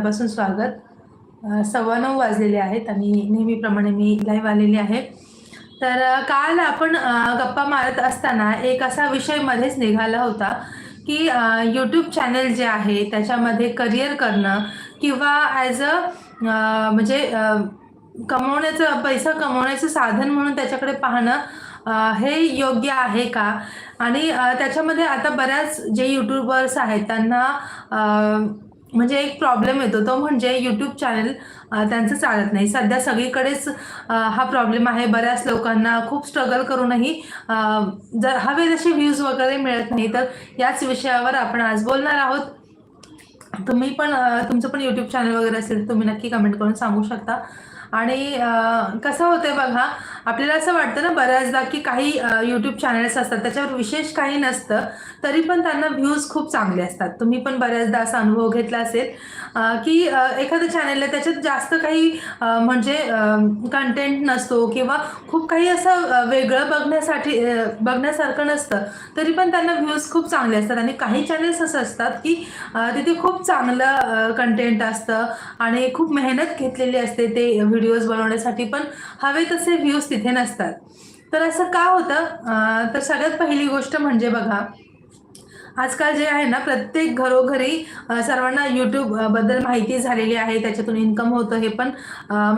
पासून स्वागत. सव्वा नऊ वाजलेले आहेत आणि नेहमीप्रमाणे मी लाईव्ह आलेले आहे. तर काल आपण गप्पा मारत असताना एक असा विषय मध्येच निघाला होता की यूट्यूब चॅनल जे आहे त्याच्यामध्ये करिअर करणं किंवा ॲज अ म्हणजे कमवण्याचं पैसा कमवण्याचं साधन म्हणून त्याच्याकडे पाहणं हे योग्य आहे का? आणि त्याच्यामध्ये आता बऱ्याच जे यूट्यूबर्स आहेत त्यांना म्हणजे एक प्रॉब्लेम येतो. तो म्हणजे यूट्यूब चॅनल त्यांचं चालत नाही. सध्या सगळीकडेच हा प्रॉब्लेम आहे. बऱ्याच लोकांना खूप स्ट्रगल करूनही जर हवे तसे व्ह्यूज वगैरे मिळत नाही तर याच विषयावर आपण आज बोलणार आहोत. तुम्ही पण तुमचं पण यूट्यूब चॅनल वगैरे असेल तर तुम्ही नक्की कमेंट करून सांगू शकता. आणि कसं होतंय बघा आपल्याला असं वाटतं ना बऱ्याचदा की काही यूट्यूब चॅनल्स असतात त्याच्यावर विशेष काही नसतं तरी पण त्यांना व्ह्यूज खूप चांगले असतात. तुम्ही पण बऱ्याचदा असा अनुभव घेतला असेल की एखादं चॅनल आहे त्याच्यात जास्त काही म्हणजे कंटेंट नसतो किंवा खूप काही असं वेगळं बघण्यासाठी बघण्यासारखं नसतं तरी पण त्यांना व्ह्यूज खूप चांगले असतात. आणि काही चॅनल्स असं असतात की तिथे खूप चांगलं कंटेंट असतं आणि खूप मेहनत घेतलेली असते ते व्हिडिओज बनवण्यासाठी पण हवे तसे व्ह्यूज तिथे नसतात. तर असं का होतं? तर सगळ्यात पहिली गोष्ट म्हणजे बघा आजकाल जे आहे ना प्रत्येक घरोघरी सर्वांना यूट्यूबबद्दल माहिती झालेली आहे त्याच्यातून इन्कम होतं हे पण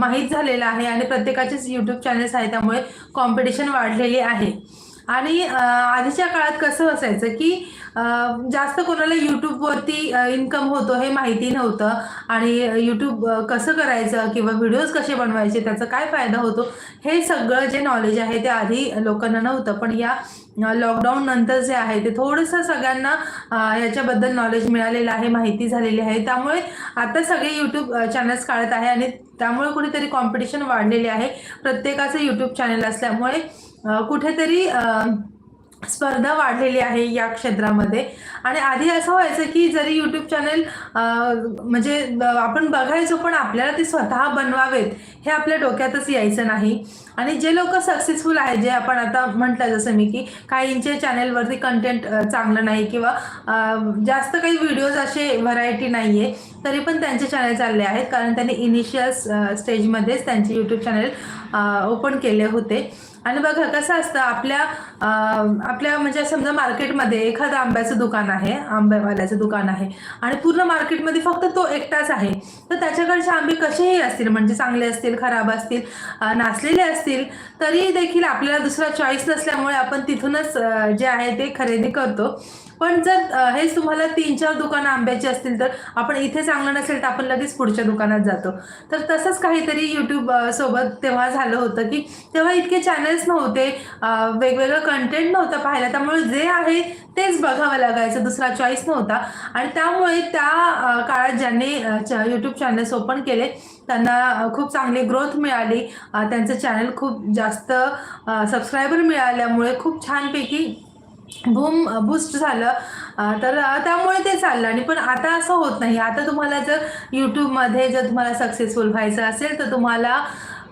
माहीत झालेलं आहे आणि प्रत्येकाचेच यूट्यूब चॅनल्स आहे त्यामुळे कॉम्पिटिशन वाढलेली आहे. आणि आधीच्या काळात कसं असायचं की जास्त कोणाला यूट्यूबवरती इन्कम होतो हे माहिती नव्हतं. आणि यूट्यूब कसं करायचं किंवा व्हिडिओज कसे बनवायचे त्याचा काय फायदा होतो हे सगळं जे नॉलेज आहे ते आधी लोकांना नव्हतं. पण या लॉकडाऊन नंतर जे आहे ते थोडंसं सगळ्यांना याच्याबद्दल नॉलेज मिळालेलं आहे माहिती झालेली आहे. त्यामुळे आता सगळे यूट्यूब चॅनल्स काढत आहे आणि त्यामुळे कुठेतरी कॉम्पिटिशन वाढलेले आहे. प्रत्येकाचं यूट्यूब चॅनल असल्यामुळे कुठेतरी स्पर्धा वाढलेली आहे या क्षेत्रामध्ये. आणि आधी असं व्हायचं की जरी यूट्यूब चॅनल म्हणजे आपण बघायचो पण आपल्याला ते स्वतः बनवावेत हे आपल्या डोक्यातच यायचं नाही. आणि जे लोक सक्सेसफुल आहे जे आपण आता म्हटलं जसं मी की काहींच्या चॅनेलवरती कंटेंट चांगलं नाही किंवा जास्त काही व्हिडिओज असे व्हरायटी नाही आहे तरी पण त्यांचे चॅनल चालले आहेत. कारण त्यांनी इनिशियल स्टेजमध्येच त्यांचे यूट्यूब चॅनल ओपन केले होते. आणि बघा कसं असतं आपल्या आपल्या म्हणजे समजा मार्केटमध्ये एखादं आंब्याचं दुकान आहे आंब्यावाल्याचं दुकान आहे आणि पूर्ण मार्केटमध्ये फक्त तो एकटाच आहे तर त्याच्याकडचे आंबे कसेही असतील म्हणजे चांगले असतील खराब असतील नाचलेले असतील तरी देखील आपल्याला दुसरा चॉईस नसल्यामुळे आपण तिथूनच जे आहे ते खरेदी करतो. पण जर हेच तुम्हाला तीन चार दुकानं आंब्याची असतील तर आपण इथे चांगलं नसेल तर आपण लगेच पुढच्या दुकानात जातो. तर तसंच काहीतरी यूट्यूब सोबत तेव्हा झालं होतं की तेव्हा इतके चॅनल्स नव्हते वेगवेगळं कंटेंट नव्हतं पाहायला. त्यामुळे जे आहे तेच बघावं लागायचं. दुसरा चॉईस नव्हता. आणि त्यामुळे त्या काळात ज्यांनी यूट्यूब चॅनल्स ओपन केले त्यांना खूप चांगली ग्रोथ मिळाली. त्यांचं चॅनल खूप जास्त सबस्क्रायबर मिळाल्यामुळे खूप छानपैकी बूम बूस्ट झालं. तर त्यामुळे ते चाललं आणि पण आता असं होत नाही. आता तुम्हाला जर यूट्यूबमध्ये जर तुम्हाला सक्सेसफुल व्हायचं असेल तर तुम्हाला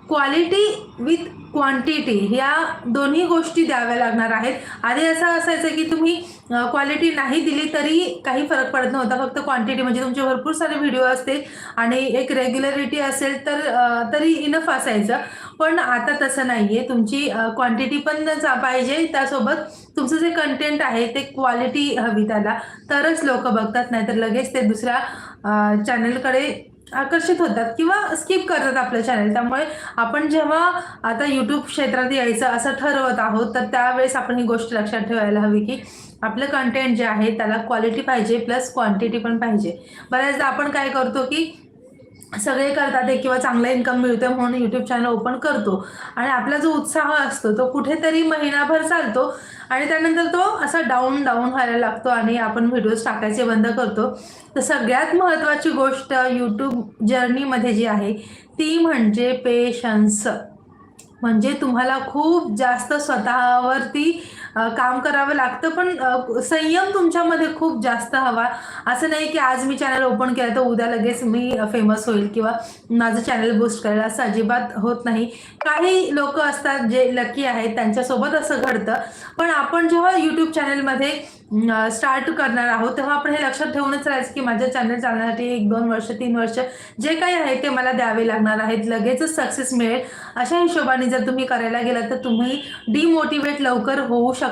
क्वालिटी विथ क्वांटिटी या दोन्ही गोष्टी द्याव्या लागणार आहेत. आधी असं असायचं की तुम्ही क्वालिटी नाही दिली तरी काही फरक पडत नव्हता. फक्त क्वांटिटी म्हणजे तुमचे भरपूर सारे व्हिडिओ असतील आणि एक रेग्युलरिटी असेल तर तरी इनफ असायचं. पण आता तसं नाही आहे तुमची क्वांटिटी पण जा- पाहिजे. त्यासोबत तुमचं जे कंटेंट आहे ते क्वालिटी हवी त्याला. तरच लोक बघतात. नाहीतर लगेच ते दुसऱ्या चॅनलकडे आकर्षित होतात किंवा स्किप करतात आपलं चॅनल त्यामुळे आपण जेव्हा आता यूट्यूब क्षेत्रात यायचं असं ठरवत आहोत तर त्यावेळेस आपण ही गोष्ट लक्षात ठेवायला हवी की आपलं कंटेंट जे आहे त्याला क्वालिटी पाहिजे प्लस क्वांटिटी पण पाहिजे. बऱ्याचदा आपण काय करतो की सगळे करतात आहे किंवा चांगला इन्कम मिळतोय म्हणून यूट्यूब चॅनल ओपन करतो. आणि आपला जो उत्साह असतो तो कुठेतरी महिनाभर चालतो. आणि त्यानंतर तो असा डाऊन डाऊन व्हायला लागतो आणि आपण व्हिडिओज टाकायचे बंद करतो. तर सगळ्यात महत्त्वाची गोष्ट यूट्यूब जर्नीमध्ये जी आहे ती म्हणजे पेशन्स म्हणजे तुम्हाला खूप जास्त स्वतःवरती काम करावं लागतं पण संयम तुमच्यामध्ये खूप जास्त हवा. असं नाही की आज मी चॅनल ओपन केलं तर उद्या लगेच मी फेमस होईल किंवा माझं चॅनल बूस्ट करेल असं अजिबात होत नाही. काही लोक असतात जे लकी आहेत त्यांच्यासोबत असं घडतं. पण आपण जेव्हा यूट्यूब चॅनलमध्ये स्टार्ट करणार आहोत तेव्हा आपण हे लक्षात ठेवूनच राहायचं की माझ्या चॅनल चालण्यासाठी एक दोन वर्ष तीन वर्ष जे काही आहे ते मला द्यावे लागणार आहेत. लगेचच सक्सेस मिळेल. अशा हिशोबाने जर तुम्ही करायला गेलात तर तुम्ही डिमोटिवेट लवकर होऊ शकता.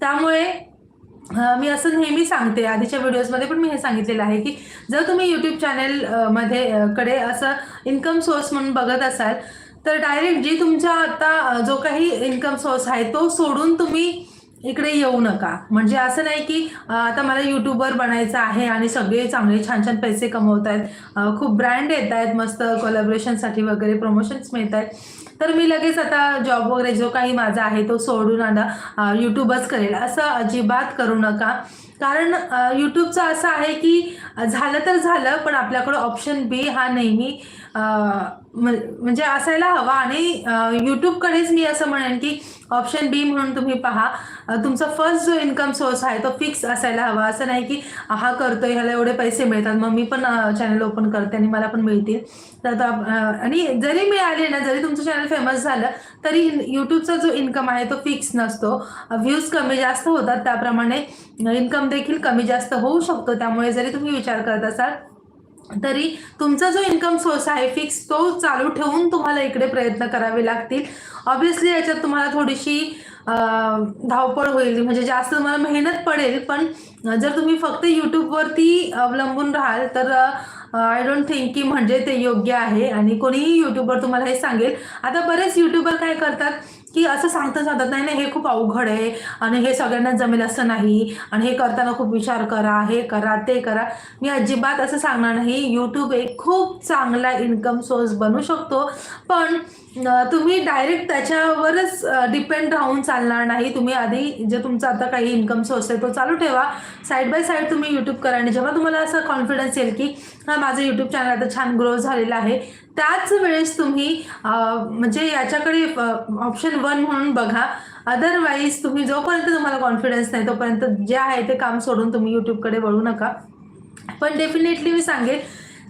त्यामुळे मी असं नेहमी सांगते आधीच्या व्हिडिओजमध्ये पण मी हे सांगितलेलं आहे की जर तुम्ही यूट्यूब चॅनलमध्ये कडे असं इन्कम सोर्स म्हणून बघत असाल तर डायरेक्ट जी तुमचा आता जो काही इन्कम सोर्स आहे तो सोडून तुम्ही इकडे येऊ नका. म्हणजे असं नाही की आता मला युट्यूबर बनायचं आहे आणि सगळे चांगले छान छान पैसे कमवत आहेत खूप ब्रँड येत आहेत मस्त कोलॅबरेशनसाठी वगैरे प्रमोशन्स मिळत आहेत तर मी लगेच आता जॉब वगैरे जो काही माझा आहे तो सोडून आता यूट्यूबच करेल. असं अजिबात करू नका. कारण यूट्यूबचं असं आहे की झालं तर झालं पण आपल्याकडं ऑप्शन बी हा नेहमी म्हणजे असायला हवा. आणि यूट्यूबकडेच मी असं म्हणेन की ऑप्शन बी म्हणून तुम्ही पहा. तुमचा फर्स्ट जो इन्कम सोर्स आहे तो फिक्स असायला हवा. असं नाही की हा करतोय ह्याला एवढे पैसे मिळतात. मग मी पण चॅनल ओपन करते आणि मला पण मिळतील. तर आणि जरी मिळाले ना जरी तुमचं चॅनल फेमस झालं तरी यूट्यूबचा जो इन्कम आहे तो फिक्स नसतो. व्ह्यूज कमी जास्त होतात. त्याप्रमाणे इन्कम देखील कमी जास्त होऊ शकतो. त्यामुळे जरी तुम्ही विचार करत असाल तरी तुमचा जो इन्कम सोर्स आहे फिक्स तो चालू ठेवून तुम्हाला इकडे प्रयत्न करावे लागतील. ऑब्विसली याच्यात तुम्हाला थोडीशी धावपळ होईल. म्हणजे जास्त तुम्हाला मेहनत पडेल पण जर तुम्ही फक्त यूट्यूबवरती अवलंबून राहाल तर आय डोंट थिंक की म्हणजे ते योग्य आहे. आणि कोणीही यूट्यूबवर तुम्हाला हे सांगेल. आता बरेच यूट्यूबर काय करतात की असं सांगता जातात नाही ना हे खूप अवघड आहे आणि हे सगळ्यांना जमेल असं नाही. आणि हे करताना खूप विचार करा हे करा ते करा. मी अजिबात असं सांगणार नाही. यूट्यूब एक खूप चांगला इन्कम सोर्स बनू शकतो. पण तुम्ही डायरेक्ट त्याच्यावरच डिपेंड राहून चालणार नाही. तुम्ही आधी जे तुमचा आता काही इन्कम सोर्स आहे तो चालू ठेवा. साईड बाय साईड तुम्ही यूट्यूब करा आणि जेव्हा तुम्हाला असं कॉन्फिडन्स येईल की हा माझं यूट्यूब चॅनल आता छान ग्रो झालेला आहे. त्याच वेळेस तुम्ही म्हणजे याच्याकडे ऑप्शन वन म्हणून बघा. अदरवाईज तुम्ही जोपर्यंत तुम्हाला कॉन्फिडन्स नाही तोपर्यंत जे आहे ते काम सोडून तुम्ही यूट्यूबकडे वळू नका. पण डेफिनेटली मी सांगेन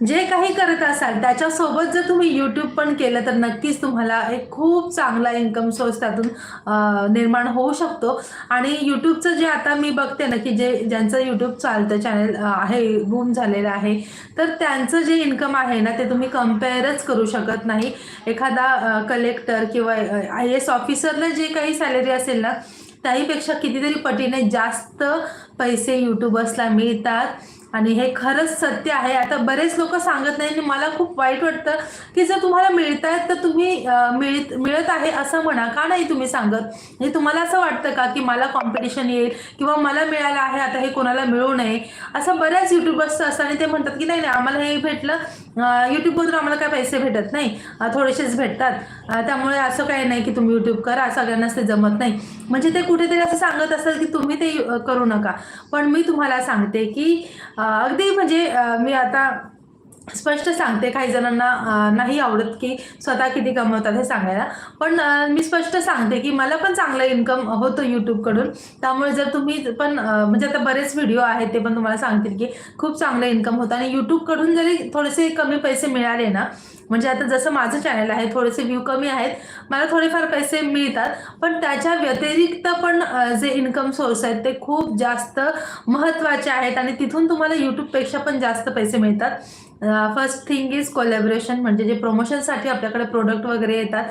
जे काही करत असाल त्याच्यासोबत जर तुम्ही यूट्यूब पण केलं तर नक्कीच तुम्हाला एक खूप चांगला इन्कम सोर्स त्यातून निर्माण होऊ शकतो. आणि यूट्यूबचं जे आता मी बघते ना की जे ज्यांचं यूट्यूब चालतं चॅनल आहे बूम झालेलं आहे तर त्यांचं जे इन्कम आहे ना ते तुम्ही कम्पेअरच करू शकत नाही. एखादा कलेक्टर किंवा आय एस ऑफिसरला जे काही सॅलरी असेल ना त्याहीपेक्षा कितीतरी पटीने जास्त पैसे यूट्यूबर्सला मिळतात. आणि हे खरंच सत्य आहे. आता बरेच लोक सांगत नाही आणि मला खूप वाईट वाटतं की जर तुम्हाला मिळत आहेत तर तुम्ही मिळत मिळत आहे असं म्हणा. का नाही तुम्ही सांगत? हे तुम्हाला असं वाटतं का की मला कॉम्पिटिशन येईल किंवा मला मिळालं आहे आता हे कोणाला मिळू नये? असं बऱ्याच युट्यूबर्सचं असतं आणि ते म्हणतात की नाही नाही आम्हाला हे भेटलं यूट्यूबमधून आम्हाला काय पैसे भेटत नाही. थोडेसेच भेटतात. त्यामुळे असं काही नाही की तुम्ही यूट्यूब करा सगळ्यांनाच ते जमत नाही. म्हणजे ते कुठेतरी असं सांगत असेल की तुम्ही ते करू नका. पण मी तुम्हाला सांगते की अगदी म्हणजे मी आता स्पष्ट सांगते काही जणांना नाही आवडत की स्वतः किती कमवतात हे सांगायला. पण मी स्पष्ट सांगते की मला पण चांगलं इन्कम होतं यूट्यूबकडून त्यामुळे जर तुम्ही पण म्हणजे आता बरेच व्हिडिओ आहेत ते पण तुम्हाला सांगतील की खूप चांगलं इन्कम होतं. आणि यूट्यूबकडून जरी थोडेसे कमी पैसे मिळाले ना म्हणजे आता जसं माझं चॅनल आहे थोडेसे व्ह्यू कमी आहेत मला थोडेफार पैसे मिळतात. पण त्याच्या व्यतिरिक्त पण जे इन्कम सोर्स आहेत ते खूप जास्त महत्त्वाचे आहेत. आणि तिथून तुम्हाला यूट्यूबपेक्षा पण जास्त पैसे मिळतात. फर्स्ट थिंग इज कोलॅबरेशन म्हणजे जे प्रमोशनसाठी आपल्याकडे प्रोडक्ट वगैरे येतात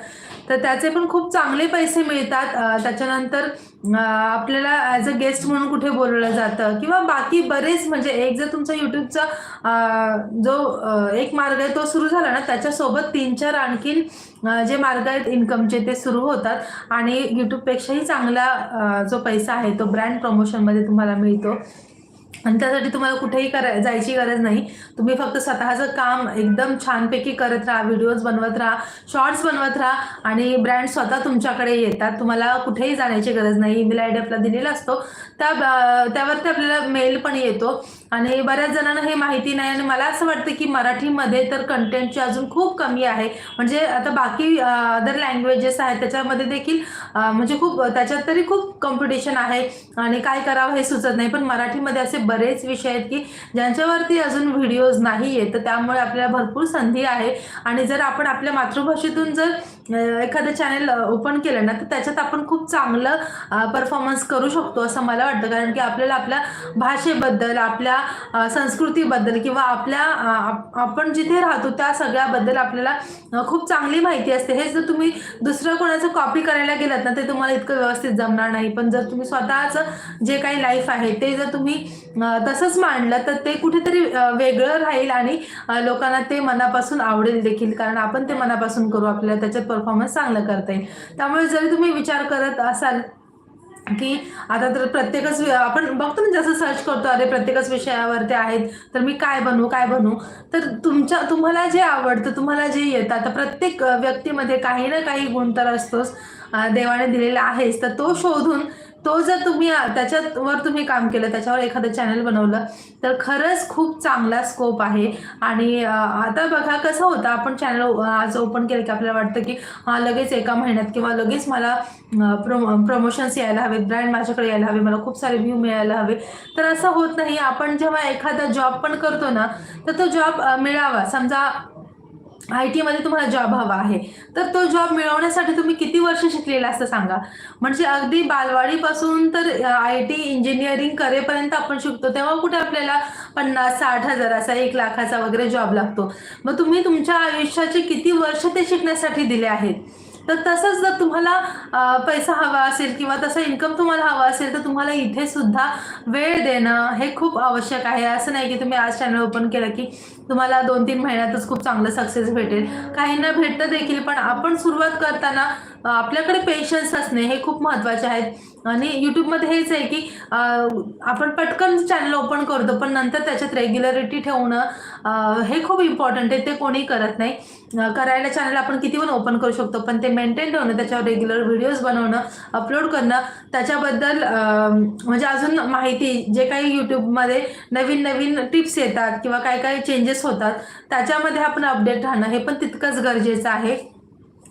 तर त्याचे पण खूप चांगले पैसे मिळतात. त्याच्यानंतर आपल्याला ॲज अ गेस्ट म्हणून कुठे बोलवलं जातं किंवा बाकी बरेच म्हणजे एक जर तुमचा यूट्यूबचा जो एक मार्ग आहे तो सुरू झाला ना त्याच्यासोबत तीन चार आणखीन जे मार्ग आहेत इन्कमचे ते सुरू होतात. आणि यूट्यूबपेक्षाही चांगला जो पैसा आहे तो ब्रँड प्रमोशनमध्ये तुम्हाला मिळतो. आणि त्यासाठी तुम्हाला कुठेही करा जायची गरज नाही. तुम्ही फक्त स्वतःचं काम एकदम छानपैकी करत राहा व्हिडिओज बनवत राहा शॉर्ट्स बनवत राहा आणि ब्रँड स्वतः तुमच्याकडे येतात. तुम्हाला कुठेही जाण्याची गरज नाही. ईमेल आय डी आपला दिलेला असतो. त्या त्यावरती आपल्याला मेल पण येतो. आणि बऱ्याच जणांना हे माहिती नाही आणि मला असं वाटतं की मराठीमध्ये तर कंटेंटची अजून खूप कमी आहे. म्हणजे आता बाकी अदर लँग्वेजेस आहेत त्याच्यामध्ये देखील म्हणजे खूप त्याच्यात तरी खूप कॉम्पिटिशन आहे आणि काय करावं हे सुचत नाही. पण मराठीमध्ये असे बरेच विषय आहेत की ज्यांच्यावरती अजून व्हिडिओज नाही आहेत तर त्यामुळे आपल्याला भरपूर संधी आहे. आणि जर आपण आपल्या मातृभाषेतून जर एखादं चॅनल ओपन केलं ना तर त्याच्यात आपण खूप चांगलं परफॉर्मन्स करू शकतो असं मला वाटतं. कारण की आपल्याला आपल्या भाषेबद्दल आपल्या संस्कृतीबद्दल किंवा आपल्या आप- आपण जिथे राहतो त्या सगळ्याबद्दल आपल्याला खूप चांगली माहिती असते. हे जर तुम्ही दुसरं कोणाचं कॉपी करायला गेलात ना ते तुम्हाला इतकं व्यवस्थित जमणार नाही. पण जर तुम्ही स्वतःचं जे काही लाईफ आहे ते जर तुम्ही तसंच मांडलं तर ते कुठेतरी वेगळं राहील आणि लोकांना ते मनापासून आवडेल देखील. कारण आपण ते मनापासून करू आपल्याला त्याच्यात परफॉर्मन्स चांगलं करता येईल. त्यामुळे जरी तुम्ही विचार करत असाल की आता तर प्रत्येकच आपण बघतो ना जसं सर्च करतो अरे प्रत्येकच विषयावरती आहेत तर मी काय बनवू काय बनवू? तर तुमच्या तुम्हाला जे आवडतं तुम्हाला जे येतं आता प्रत्येक व्यक्तीमध्ये काही ना काही गुण तर असतोच देवाने दिलेला आहेच तर तो शोधून तो जर तुम्ही त्याच्यावर तुम्ही काम केलं त्याच्यावर एखादं चॅनल बनवलं तर खरंच खूप चांगला स्कोप आहे. आणि आता बघा कसं होतं आपण चॅनल आज ओपन केलं की आपल्याला वाटतं की हां लगेच एका महिन्यात किंवा लगेच मला प्रोमो प्रमोशन्स यायला हवेत ब्रँड माझ्याकडे यायला हवे मला खूप सारे व्ह्यू मिळायला हवे. तर असं होत नाही. आपण जेव्हा एखादा जॉब पण करतो ना तर तो जॉब मिळावा. समजा आय टीमध्ये तुम्हाला जॉब हवा आहे. तर तो जॉब मिळवण्यासाठी तुम्ही किती वर्ष शिकलेला असतं सांगा. म्हणजे अगदी बालवाडीपासून तर आय टी इंजिनिअरिंग करेपर्यंत आपण शिकतो. तेव्हा कुठे आपल्याला पन्नास साठ हजाराचा एक लाखाचा वगैरे जॉब लागतो. मग तुम्ही तुमच्या आयुष्याचे किती वर्ष ते शिकण्यासाठी दिले आहेत? तर तसंच जर तुम्हाला पैसा हवा असेल किंवा तसं इन्कम तुम्हाला हवा असेल तर तुम्हाला इथे सुद्धा वेळ देणं हे खूप आवश्यक आहे. असं नाही की तुम्ही आज चॅनल ओपन केलं की तुम्हाला दोन तीन महिन्यातच खूप चांगलं सक्सेस भेटेल. काहींना भेटतं देखील पण आपण सुरुवात करताना आपल्याकडे पेशन्स असणे हे खूप महत्त्वाचे आहेत. आणि यूट्यूबमध्ये हेच आहे की आपण पटकन चॅनल ओपन करतो पण नंतर त्याच्यात रेग्युलरिटी ठेवणं हे खूप इम्पॉर्टंट आहे. ते कोणी करत नाही. करायला चॅनल आपण किती पण ओपन करू शकतो पण ते मेंटेन ठेवणं त्याच्यावर रेग्युलर व्हिडिओज बनवणं अपलोड करणं त्याच्याबद्दल म्हणजे अजून माहिती जे काही यूट्यूबमध्ये नवीन नवीन टिप्स येतात किंवा काय काय चेंजेस होतात त्याच्यामध्ये आपण अपडेट राहणं हे पण तितकंच गरजेचं आहे.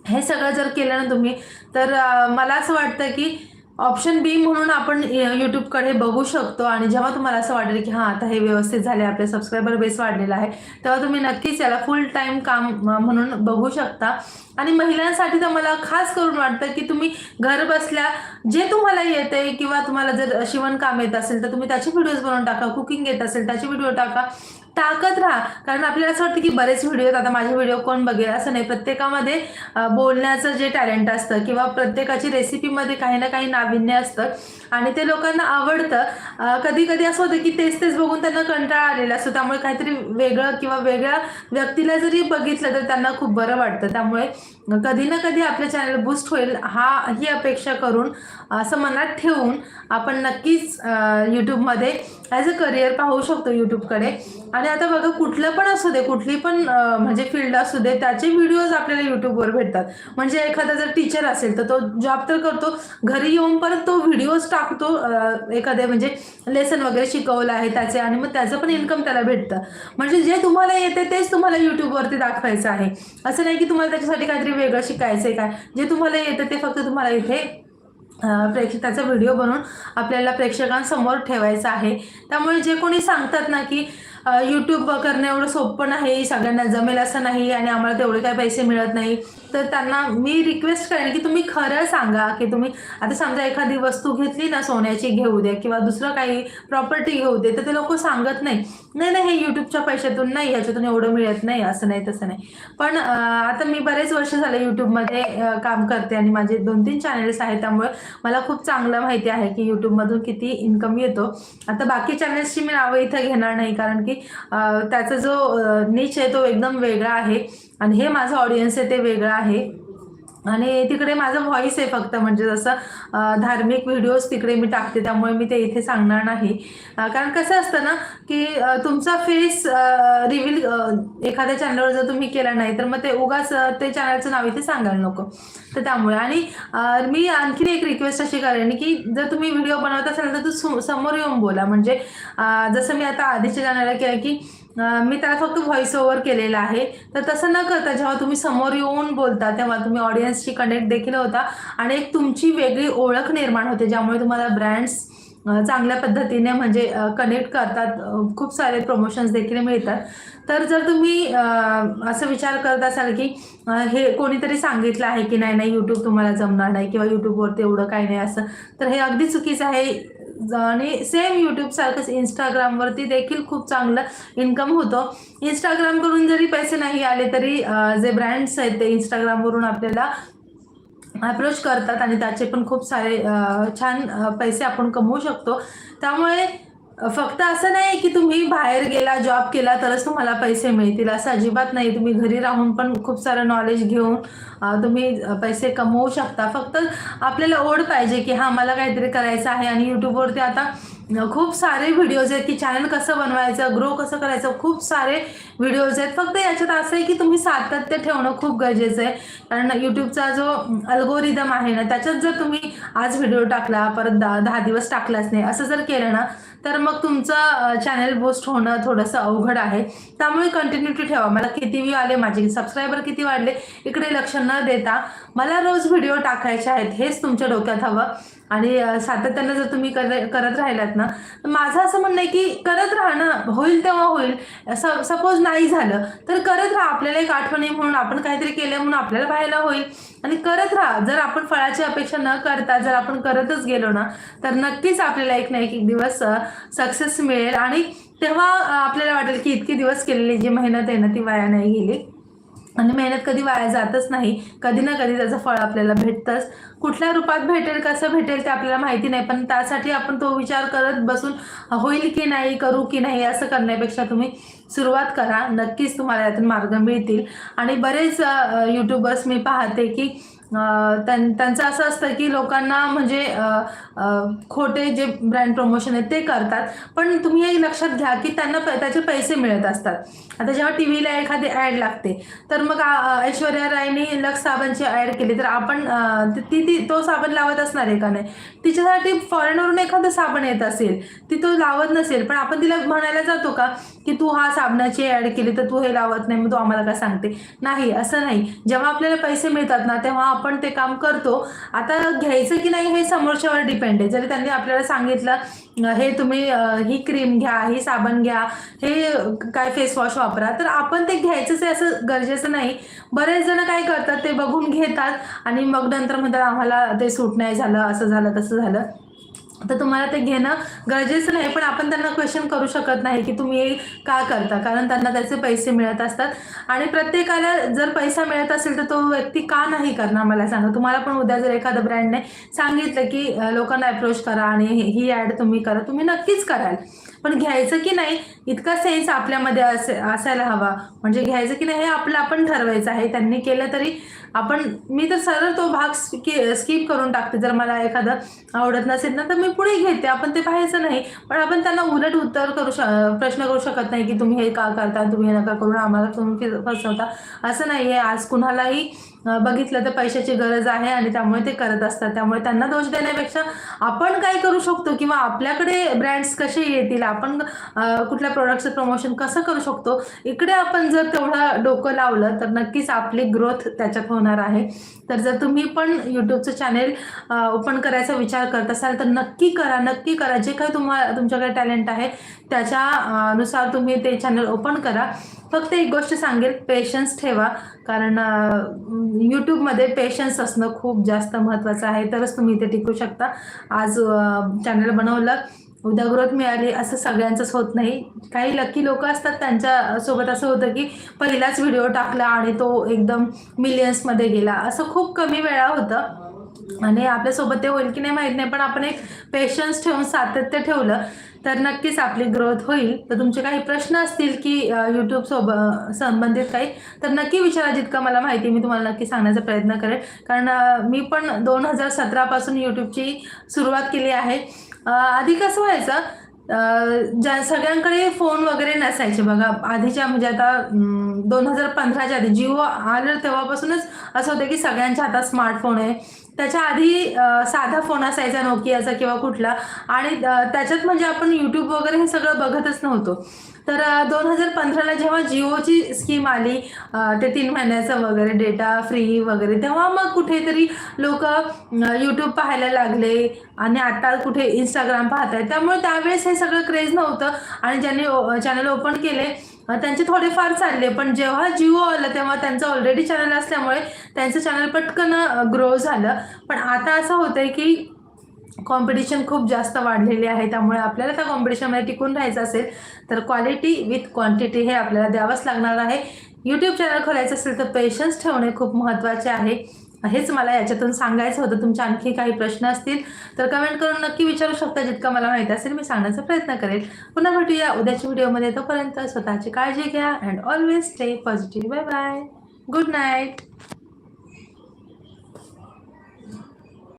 हे सगळं जर केलं ना तुम्ही तर मला असं वाटतं की ऑप्शन बी म्हणून आपण यूट्यूबकडे बघू शकतो. आणि जेव्हा तुम्हाला असं वाटेल की हां आता हे व्यवस्थित झाले आपले सबस्क्रायबर बेस वाढलेला आहे तेव्हा तुम्ही नक्कीच याला फुल टाईम काम म्हणून बघू शकता. आणि महिलांसाठी तर मला खास करून वाटतं की तुम्ही घर बसल्या जे तुम्हाला येते किंवा तुम्हाला जर शिवणकाम येत असेल तर तुम्ही त्याचे व्हिडिओज बनवून टाका कुकिंग येत असेल त्याचे व्हिडिओ टाका. टाकत राहा. कारण आपल्याला असं वाटतं की बरेच व्हिडिओ आता माझे व्हिडिओ कोण बघेल? असं नाही. प्रत्येकामध्ये बोलण्याचं जे टॅलेंट असतं किंवा प्रत्येकाची रेसिपीमध्ये काही ना काही नाविन्य असतं. आणि ते लोकांना आवडतं. कधी कधी असं होतं की तेच तेच बघून त्यांना कंटाळा आलेला असतो. त्यामुळे काहीतरी वेगळं किंवा वेगळ्या व्यक्तीला जरी बघितलं तर त्यांना खूप बरं वाटतं. त्यामुळे कधी ना कधी आपलं चॅनल बूस्ट होईल हा ही अपेक्षा करून असं मनात ठेवून आपण नक्कीच यूट्यूबमध्ये ॲज अ करिअर पाहू शकतो यूट्यूबकडे आणि आता बघा कुठलं पण असू दे कुठली पण म्हणजे फील्ड असू दे त्याचे व्हिडिओज आपल्याला यूट्यूबवर भेटतात. म्हणजे एखादा जर टीचर असेल तर तो जॉब तर करतो. घरी येऊन परत तो व्हिडिओज टाकतो एखादे म्हणजे लेसन वगैरे शिकवलं आहे त्याचे आणि मग त्याचं पण इन्कम त्याला भेटतं. म्हणजे जे तुम्हाला येते तेच तुम्हाला यूट्यूबवरती दाखवायचं आहे. असं नाही की तुम्हाला त्याच्यासाठी काहीतरी वेगळं शिकायचं आहे काय? जे तुम्हाला येतं ते फक्त तुम्हाला इथे अं, त्याचा व्हिडिओ बनवून आपल्याला प्रेक्षकांसमोर ठेवायचा आहे. त्यामुळे जे कोणी सांगतात ना की यूट्यूब करणं एवढं सोपं नाही सगळ्यांना जमेल असं नाही आणि आम्हाला तेवढे काही पैसे मिळत नाही. तर त्यांना मी रिक्वेस्ट करेन की तुम्ही खरं सांगा की तुम्ही आता समजा एखादी वस्तू घेतली ना सोन्याची घेऊ द्या किंवा दुसरं काही प्रॉपर्टी घेऊ दे तर ते लोक सांगत नाही. नाही नाही हे यूट्यूबच्या पैशातून नाही याच्यातून एवढं मिळत नाही असं नाही तसं नाही. पण आता मी बरेच वर्ष झाले यूट्यूबमध्ये काम करते आणि माझे दोन तीन चॅनल्स आहेत त्यामुळे मला खूप चांगलं माहिती आहे की यूट्यूबमधून किती इन्कम येतो. आता बाकी चॅनल्सची मी नावं इथं घेणार नाही कारण की त्याचा जो निच आहे तो एकदम वेगळा आहे. आणि हे माझं ऑडियन्स आहे ते वेगळं आहे. आणि तिकडे माझा व्हॉइस आहे फक्त. म्हणजे जसं धार्मिक व्हिडिओज तिकडे मी टाकते त्यामुळे मी ते इथे सांगणार नाही. कारण कसं असतं ना की तुमचा फेस रिव्हील एखाद्या चॅनलवर जर तुम्ही केला नाही तर मग ते उगाच ते चॅनलचं नाव इथे सांगायला नको. तर त्यामुळे. आणि मी आणखीन एक रिक्वेस्ट अशी करेन की जर तुम्ही व्हिडिओ बनवत असाल तर तू समोर येऊन बोला. म्हणजे जसं मी आता आधीच्या चॅनलला केलं की मी त्याला फक्त व्हॉइस ओव्हर केलेला आहे. तर तसं न करता जेव्हा तुम्ही समोर येऊन बोलता तेव्हा तुम्ही ऑडियन्सशी कनेक्ट देखील होता. आणि एक तुमची वेगळी ओळख निर्माण होते ज्यामुळे तुम्हाला ब्रँड्स चांगल्या पद्धतीने म्हणजे कनेक्ट करतात. खूप सारे प्रमोशन्स देखील मिळतात. तर जर तुम्ही असं विचार करत असाल की हे कोणीतरी सांगितलं आहे की नाही नाही यूट्यूब तुम्हाला जमणार नाही किंवा यूट्यूबवरती एवढं काही नाही असं तर हे अगदी चुकीचं आहे. आणि सेम यूट्यूब सारखंच इंस्टाग्रामवरती देखील खूप चांगलं इन्कम होतं. इंस्टाग्रामकडून जरी पैसे नाही आले तरी जे ब्रँड्स आहेत ते इंस्टाग्रामवरून आपल्याला अप्रोच करतात आणि त्याचे पण खूप सारे छान पैसे आपण कमवू शकतो. त्यामुळे फक्त असं नाही की तुम्ही बाहेर गेला जॉब केला तरच तुम्हाला पैसे मिळतील. असं अजिबात नाही. तुम्ही घरी राहून पण खूप सारं नॉलेज घेऊन तुम्ही पैसे कमवू शकता. फक्त आपल्याला ओढ पाहिजे की हा मला काहीतरी करायचं आहे आणि यूट्यूबवरती आता खूप सारे व्हिडिओज आहेत की चॅनल कसं बनवायचं ग्रो कसं करायचं खूप सारे व्हिडिओज आहेत. फक्त याच्यात असं आहे की तुम्ही सातत्य ठेवणं खूप गरजेचं आहे. कारण यूट्यूबचा जो अल्गोरिदम आहे ना त्याच्यात जर तुम्ही आज व्हिडिओ टाकला परत दहा दहा दिवस टाकलाच नाही असं जर केलं ना तर मग तुमचं चॅनल बोस्ट होणं थोडंसं अवघड आहे. त्यामुळे कंटिन्युटी ठेवा. मला किती व्ह्यू आले माझे सबस्क्रायबर किती वाढले इकडे लक्ष न देता मला रोज व्हिडिओ टाकायचे आहेत हेच तुमच्या डोक्यात हवं. आणि सातत्यानं जर तुम्ही करत राहिलात ना तर माझं असं म्हणणं आहे की करत राहा ना होईल तेव्हा होईल. सपोज नाही झालं तर करत राहा. आपल्याला एक आठवण आहे म्हणून आपण काहीतरी केलं म्हणून आपल्याला पाहायला होईल. आणि करत राहा. जर आपण फळाची अपेक्षा न करता जर आपण करतच गेलो ना तर नक्कीच आपल्याला एक ना एक एक दिवस सक्सेस मिळेल. आणि तेव्हा आपल्याला वाटेल की इतके दिवस केलेली जी मेहनत आहे ना ती वाया नाही गेली. आणि मेहनत कधी वाया जातच नाही. कधी ना कधी त्याचं फळ आपल्याला भेटतंच. कुठल्या रूपात भेटेल कसं भेटेल ते आपल्याला माहिती नाही पण त्यासाठी आपण तो विचार करत बसून होईल की नाही करू की नाही? असं करण्यापेक्षा तुम्ही सुरुवात करा. नक्कीच तुम्हाला यातून मार्ग मिळतील. आणि बरेच यूट्यूबर्स मी पाहते की त्यांचं असं असतं की लोकांना म्हणजे खोटे जे ब्रँड प्रमोशन आहेत ते करतात. पण तुम्ही हे लक्षात घ्या की त्यांना प- त्याचे पैसे मिळत असतात. आता जेव्हा टी व्हीला एखादी ॲड लागते तर मग ऐश्वर्या रायने लक्स साबणची ॲड केली. तर आपण ती ती- ती तो साबण लावत असणार आहे का नाही? तिच्यासाठी फॉरेनवरून एखादं साबण येत असेल ती तो लावत नसेल पण आपण तिला म्हणायला जातो का की तू हा साबणाची ॲड केली तर तू हे लावत नाही मग तू आम्हाला काय सांगते? नाही असं नाही. जेव्हा आपल्याला पैसे मिळतात ना तेव्हा आपण ते काम करतो. आता घ्यायचं की नाही हे समोरच्यावर डिपेंड आहे. जरी त्यांनी आपल्याला सांगितलं हे तुम्ही ही क्रीम घ्या ही साबण घ्या हे काय फेस वॉश वापरा. तर आपण ते घ्यायचंच आहे असं गरजेचं नाही. बरेच जण काय करतात ते बघून घेतात आणि मग नंतर म्हणतात आम्हाला ते सूट नाही झालं असं झालं तसं झालं. तर तुम्हाला ते घेणं गरजेचं नाही पण आपण त्यांना क्वेश्चन करू शकत नाही की तुम्ही हे का करता कारण त्यांना त्याचे पैसे मिळत असतात. आणि प्रत्येकाला जर पैसा मिळत असेल तर तो व्यक्ती का नाही करणार मला सांगा. तुम्हाला पण उद्या जर एखाद्या ब्रँडने सांगितलं की लोकांना अप्रोच करा आणि ही- ही ॲड तुम्ही करा तुम्ही नक्कीच कराल. पण घ्यायचं की नाही इतका सेन्स आपल्यामध्ये असे असायला हवा. म्हणजे घ्यायचं की नाही हे आपलं आपण ठरवायचं आहे. त्यांनी केलं तरी आपण मी तर सरळ तो भाग स्किप करून टाकते. जर मला एखादं आवडत नसेल ना तर मी पुढे घेते. आपण ते पाहायचं नाही. पण आपण त्यांना उलट उत्तर करू श प्रश्न करू शकत नाही की तुम्ही हे का करता तुम्ही हे नका करून आम्हाला तुम्ही फसवता. असं नाही आहे आज कुणालाही बघितलं तर पैशाची गरज आहे आणि त्यामुळे ते करत असतात. त्यामुळे त्यांना दोष देण्यापेक्षा आपण काय करू शकतो किंवा आपल्याकडे ब्रँड्स कसे येतील आपण कुठल्या प्रोडक्टचं प्रमोशन कसं करू शकतो इकडे आपण जर तेवढं डोकं लावलं तर नक्कीच आपली ग्रोथ त्याच्यात होणार आहे. तर जर तुम्ही पण यूट्यूबचं चॅनेल ओपन करायचा विचार करत असाल तर नक्की करा नक्की करा. जे काही तुम्हाला तुमच्याकडे टॅलेंट आहे त्याच्यानुसार तुम्ही ते चॅनल ओपन करा. फक्त एक गोष्ट सांगेल पेशन्स ठेवा. कारण यूट्यूबमध्ये पेशन्स असणं खूप जास्त महत्त्वाचं आहे. तरच तुम्ही इथे टिकू शकता. आज चॅनल बनवलं उद्या ग्रोथ मिळाली असं सगळ्यांचंच होत नाही. काही लकी लोक असतात त्यांच्यासोबत असं होतं की पहिलाच व्हिडिओ टाकला आणि तो एकदम मिलियन्समध्ये गेला. असं खूप कमी वेळा होतं. आणि आपल्यासोबत ते होईल की नाही माहीत नाही पण आपण एक पेशन्स ठेवून सातत्य ठेवलं. तर नक्कीच आपली ग्रोथ होईल. तर तुमचे काही प्रश्न असतील की यूट्यूबसोबत संबंधित काही तर नक्की विचारा जितकं मला माहिती मी तुम्हाला नक्की सांगण्याचा प्रयत्न करेल कारण मी पण दोन हजार सतरापासून यूट्यूबची सुरुवात केली आहे. आधी कसं व्हायचं ज्या सगळ्यांकडे फोन वगैरे नसायचे. बघा आधीच्या म्हणजे आता दोन हजार पंधराच्या आधी जिओ आलं तेव्हापासूनच असं होतं की सगळ्यांच्या हातात स्मार्टफोन आहे. त्याच्या आधी साधा फोन असायचा नोकियाचा किंवा कुठला. आणि त्याच्यात म्हणजे आपण यूट्यूब वगैरे हे सगळं बघतच नव्हतो. तर दोन हजार पंधराला जेव्हा जिओची स्कीम आली ते तीन महिन्याचं वगैरे डेटा फ्री वगैरे तेव्हा मग कुठेतरी लोक यूट्यूब पाहायला लागले. आणि आता कुठे इंस्टाग्राम पाहत आहेत त्यामुळे त्यावेळेस हे सगळं क्रेज नव्हतं. आणि ज्यांनी चॅनल ओपन केले त्यांचे थोडेफार चालले पण जेव्हा जिओ आलं तेव्हा त्यांचं ऑलरेडी चॅनल असल्यामुळे त्यांचं चॅनल पटकन ग्रो झालं. पण आता असं होतंय की कॉम्पिटिशन खूप जास्त वाढलेले आहे त्यामुळे आपल्याला त्या कॉम्पिटिशनमध्ये टिकून राहायचं असेल तर क्वालिटी विथ क्वांटिटी हे आपल्याला द्यावंच लागणार आहे. यूट्यूब चॅनल खोलायचं असेल तर पेशन्स ठेवणे खूप महत्त्वाचे आहे. हेच मला याच्यातून सांगायचं होतं. तुमचे आणखी काही प्रश्न असतील तर कमेंट करून नक्की विचारू शकता जितकं मला माहिती असेल मी सांगण्याचा प्रयत्न करेल. पुन्हा भेटूया उद्याच्या व्हिडिओमध्ये. तोपर्यंत स्वतःची काळजी घ्या and always stay positive bye bye good night